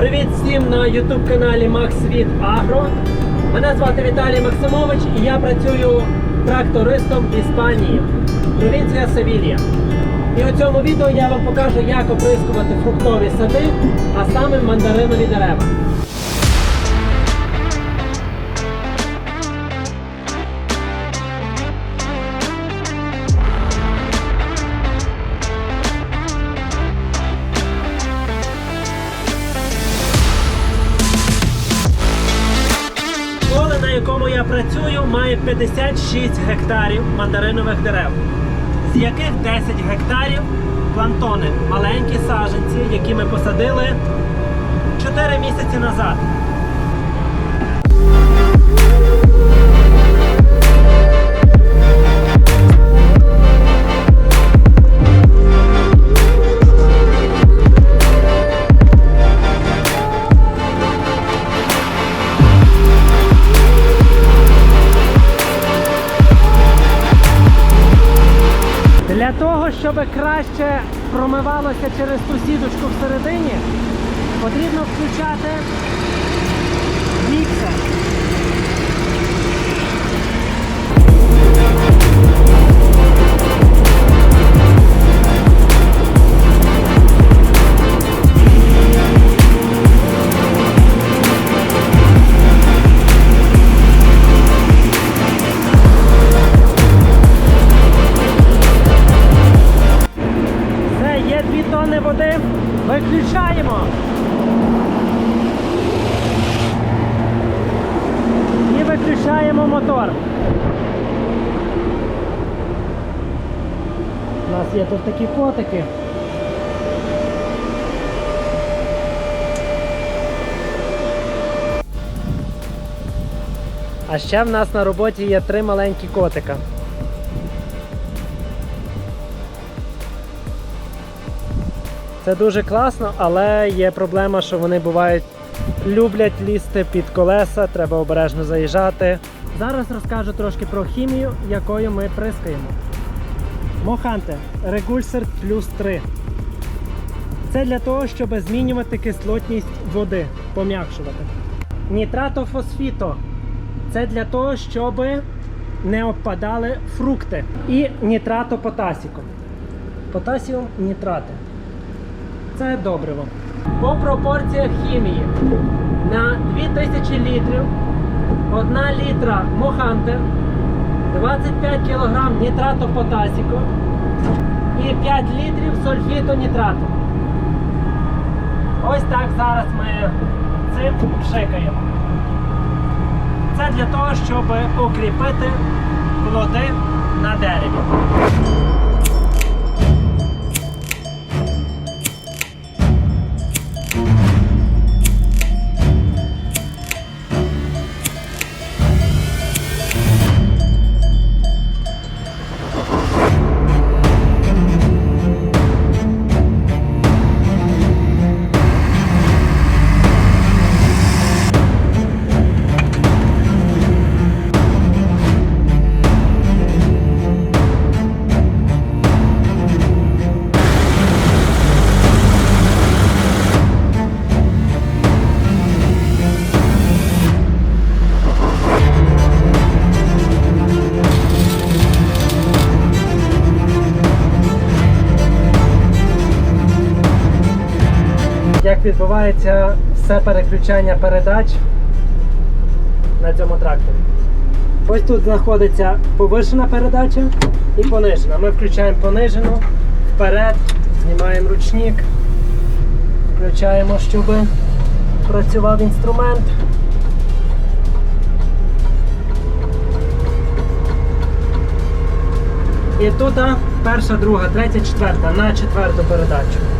Привіт всім на YouTube каналі Максвіт Агро. Мене звати Віталій Максимович і я працюю трактористом в Іспанії, провінція Севілія. І у цьому відео я вам покажу, як оприскувати фруктові сади, а саме мандаринові дерева. На якому я працюю, має 56 гектарів мандаринових дерев, з яких 10 гектарів плантони, маленькі саженці, які ми посадили 4 місяці назад. Для того, щоб краще промивалося через ту сіточку всередині, потрібно включати міксер. 2 води. Виключаємо. І виключаємо мотор. У нас є тут такі котики. А ще в нас на роботі є три маленькі котика. Це дуже класно, але є проблема, що вони бувають люблять лізти під колеса, треба обережно заїжджати. Зараз розкажу трошки про хімію, якою ми прискаємо. Моханте Регульсер плюс 3. Це для того, щоб змінювати кислотність води, пом'якшувати. Нітратофосфіто. Це для того, щоб не обпадали фрукти. І нітратопотасіко. Потасіум нітрати. Це добриво. По пропорціях хімії на 2000 літрів 1 літра моханте, 25 кг нітрату потасіку і 5 літрів сульфіту нітрату. Ось так зараз ми цим пшикаємо. Це для того, щоб укріпити плоди на дереві. Як відбувається все переключення передач на цьому тракторі. Ось тут знаходиться повишена передача і понижена. Ми включаємо понижену вперед, знімаємо ручник, включаємо, щоб працював інструмент. І тут перша, друга, третя, четверта на четверту передачу.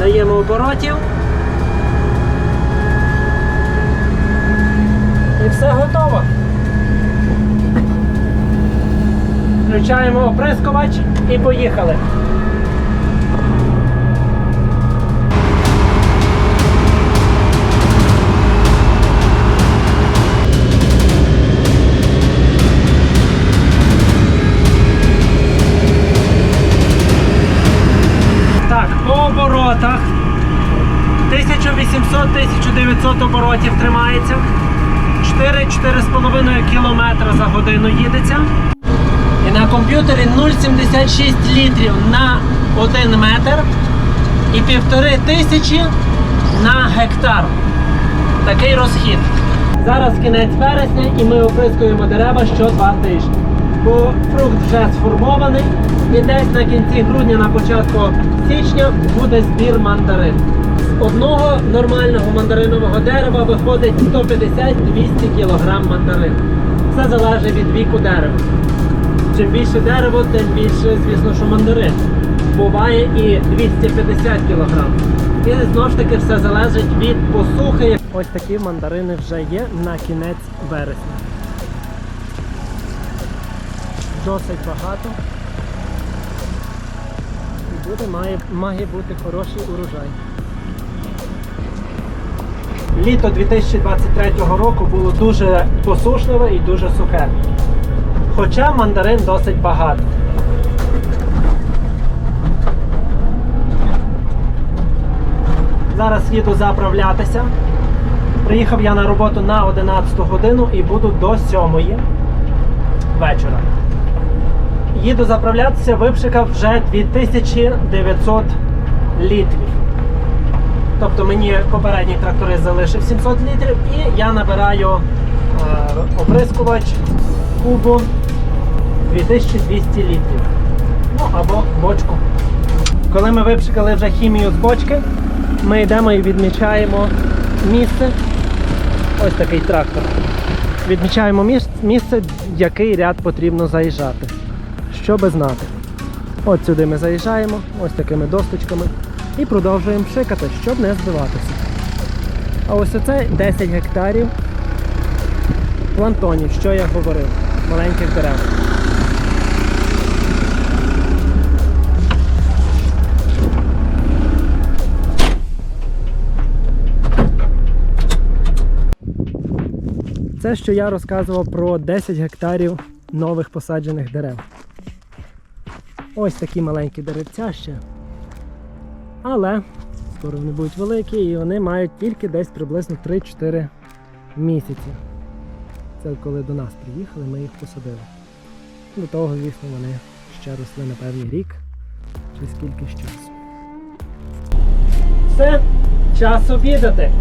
Даємо оборотів. І все готово. Включаємо оприскувач і поїхали. Оборотів тримається. 4-4,5 км за годину їдеться. І на комп'ютері 0,76 літрів на 1 метр і півтори тисячі на гектар. Такий розхід. Зараз кінець вересня і ми оприскуємо дерева що два тижні. Бо фрукт вже сформований і десь на кінці грудня, на початку січня буде збір мандарин. З одного нормального мандаринового дерева виходить 150-200 кг мандарин. Все залежить від віку дерева. Чим більше дерево, тим більше, звісно, що мандарин. Буває і 250 кг. І знову ж таки все залежить від посухи. Ось такі мандарини вже є на кінець вересня. Досить багато. І буде, має, має бути хороший урожай. Літо 2023 року було дуже посушливе і дуже сухе. Хоча мандарин досить багато. Зараз їду заправлятися. Приїхав я на роботу на 11 годину і буду до 7 вечора. Їду заправлятися, випшикав вже 2900 літрів. Тобто мені попередній тракторист залишив 700 літрів і я набираю е, оприскувач кубу 2200 літрів. Ну або бочку. Коли ми випшикали вже хімію з бочки, ми йдемо і відмічаємо місце. Ось такий трактор. Відмічаємо місце, який ряд потрібно заїжджати, щоб знати. От сюди ми заїжджаємо, ось такими досточками, і продовжуємо пшикати, щоб не збиватися. А ось оце 10 гектарів плантонів, що я говорив, маленьких дерев. Це що я розказував про 10 гектарів нових посаджених дерев. Ось такі маленькі деревця ще. Але скоро вони будуть великі і вони мають тільки десь приблизно 3-4 місяці. Це коли до нас приїхали, ми їх посадили. До того, звісно, вони ще росли на певний рік чи скільки часу. Все, час обідати.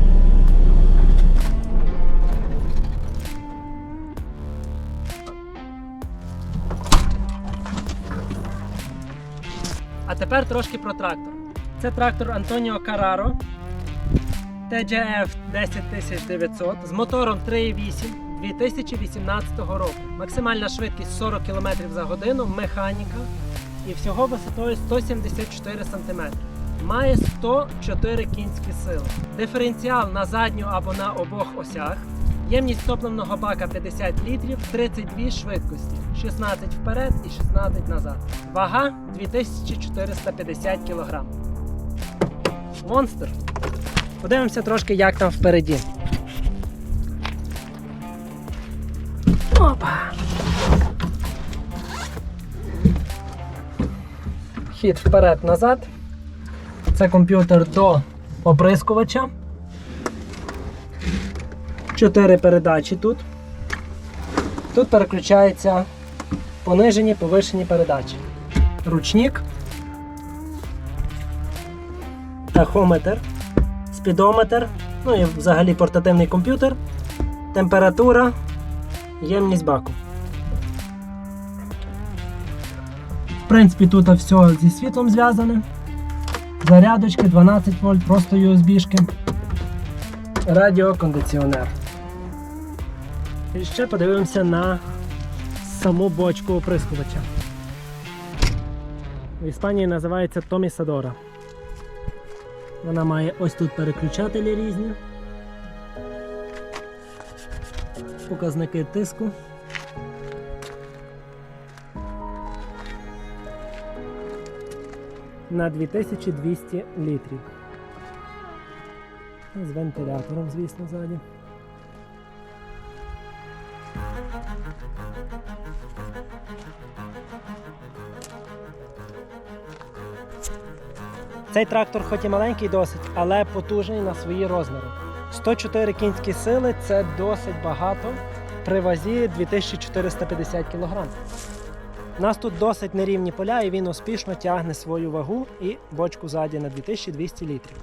А тепер трошки про трактор. Це трактор Антоніо Караро TGF 10900 з мотором 3.8 2018 року. Максимальна швидкість 40 км за годину, механіка і всього висотою 174 см. Має 104 кінські сили. Диференціал на задню або на обох осях. Ємність топливного бака 50 літрів, 32 швидкості, 16 вперед і 16 назад. Вага 2450 кг. Монстр. Подивимося трошки, як там впереді. Опа. Хід вперед-назад. Це комп'ютер до оприскувача. Чотири передачі тут. Тут переключаються понижені, повишені передачі. Ручник, тахометр, спідометр, ну і взагалі портативний комп'ютер, температура, ємність баку. В принципі, тут все зі світлом зв'язане. Зарядочки 12 вольт, просто USB-шки. Радіокондиціонер. І ще подивимося на саму бочку оприскувача. В Іспанії називається Томісадора. Вона має ось тут переключателі різні. Показники тиску. На 2200 літрів. З вентилятором, звісно, ззаді. Цей трактор, хоч і маленький досить, але потужний на свої розміри. 104 кінські сили це досить багато при вазі 2450 кг. У нас тут досить нерівні поля, і він успішно тягне свою вагу і бочку ззаді на 2200 літрів.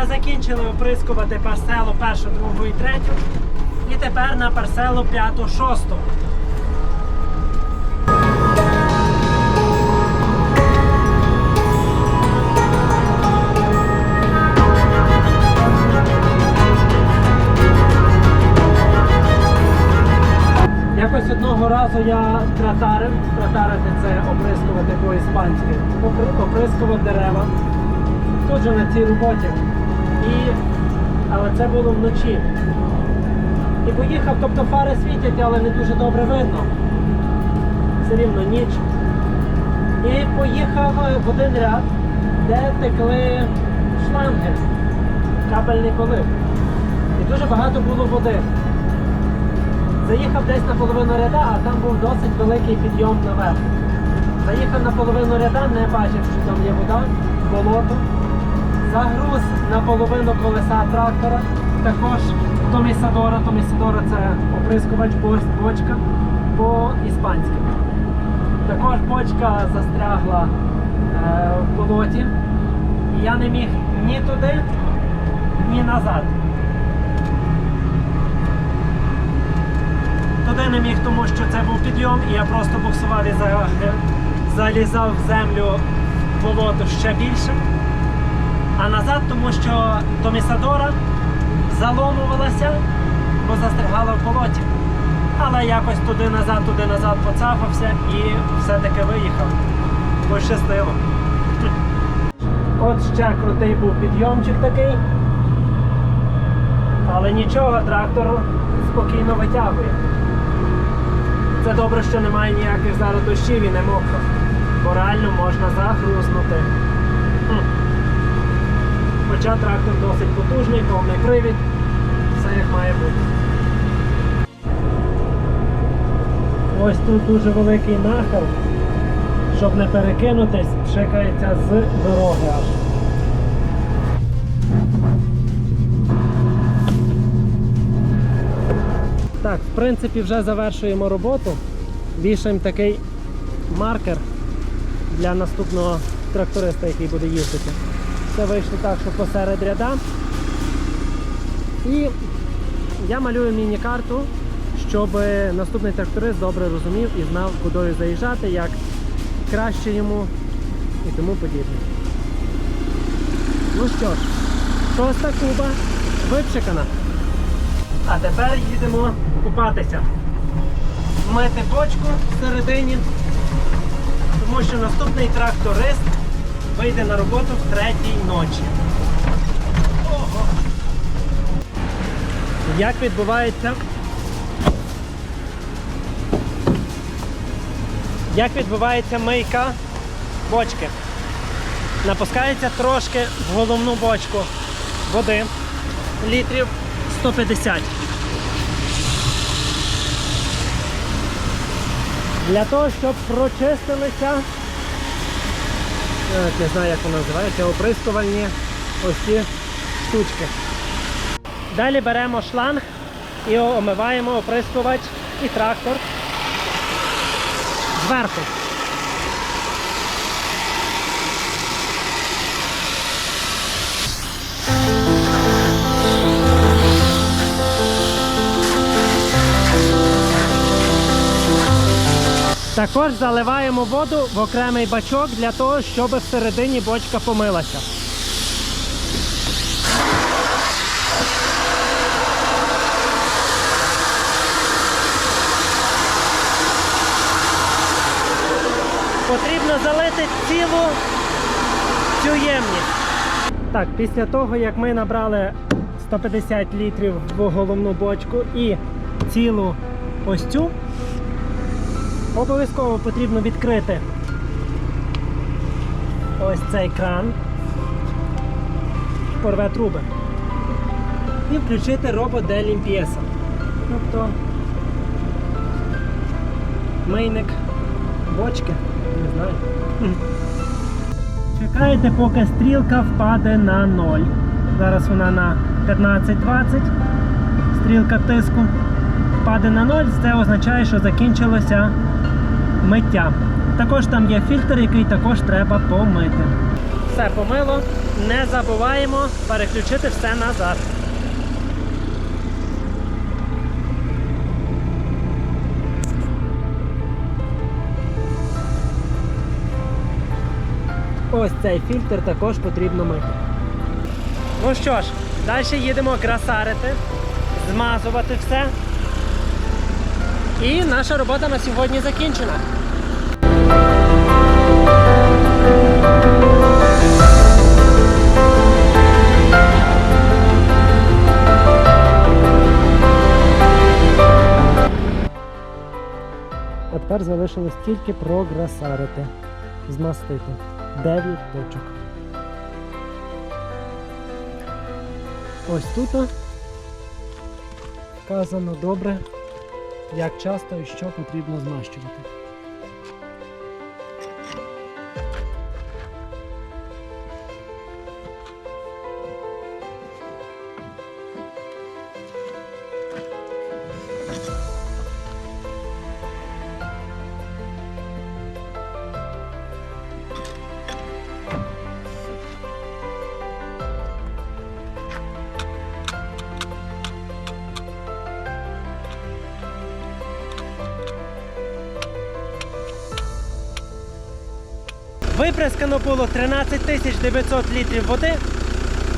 Вже закінчили оприскувати парселу першу, другу і третю. І тепер на парселу п'яту, шосту. Якось одного разу я тратарив, тратарити це оприскувати по-іспанськи. Оприскував дерева тут же на цій роботі. Але це було вночі. І поїхав, тобто фари світять, але не дуже добре видно. Все рівно ніч. І поїхав в один ряд, де текли шланги, кабельний полив. І дуже багато було води. Заїхав десь на половину ряда, а там був досить великий підйом наверх. Заїхав на половину ряда, не бачив, що там є вода, болото. Загруз на половину колеса трактора. Також Томісадора. Томісадора це оприскувач бочка по-іспанськи. Також бочка застрягла е, в болоті. Я не міг ні туди, ні назад. Туди не міг, тому що це був підйом, і я просто буксував і залізав в землю в болото ще більше. А назад, тому що Томісадора заломувалася, бо застрягала в болоті. Але якось туди назад, туди назад поцапався і все-таки виїхав. Пощастило. От ще крутий був підйомчик такий. Але нічого, трактор спокійно витягує. Це добре, що немає ніяких зараз дощів і не мокро. Бо реально можна загрузнути. Хоча трактор досить потужний, повний привід, все як має бути. Ось тут дуже великий нахил, щоб не перекинутись, пшикається з дороги аж. Так, в принципі, вже завершуємо роботу. Вішаємо такий маркер для наступного тракториста, який буде їздити. Це вийшло так, що посеред ряда. І я малюю міні-карту, щоб наступний тракторист добре розумів і знав, куди заїжджати, як краще йому і тому подібне. Ну що ж, шоста куба випшикана. А тепер їдемо купатися. Мити бочку всередині, тому що наступний тракторист вийде на роботу в третій ночі. Ого. Як відбувається? Як відбувається мийка бочки? Напускається трошки в головну бочку води, літрів 150. Для того, щоб прочистилися, не знаю, як воно називається, оприскувальні ось ці штучки. Далі беремо шланг і омиваємо оприскувач і трактор зверху. Також заливаємо воду в окремий бачок для того, щоб всередині бочка помилася. Потрібно залити цілу цю ємність. Так, після того, як ми набрали 150 літрів в головну бочку і цілу ось цю, обов'язково потрібно відкрити ось цей кран, порве труби, і включити робот де Limpieza. Тобто мийник бочки, не знаю. Чекаєте, поки стрілка впаде на 0. Зараз вона на 15-20. Стрілка тиску впаде на 0. Це означає, що закінчилося миття. Також там є фільтр, який також треба помити. Все помило. Не забуваємо переключити все назад. Ось цей фільтр також потрібно мити. Ну що ж, далі їдемо красарити, змазувати все. І наша робота на сьогодні закінчена. А тепер залишилось тільки програсарити, змастити. 9 точок. Ось тут вказано добре, як часто і що потрібно змащувати. Випрескано було 13 тисяч 900 літрів води,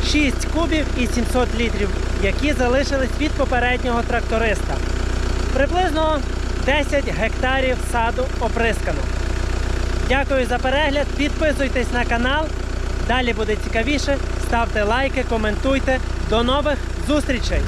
6 кубів і 700 літрів, які залишились від попереднього тракториста. Приблизно 10 гектарів саду оприскано. Дякую за перегляд, підписуйтесь на канал. Далі буде цікавіше. Ставте лайки, коментуйте. До нових зустрічей!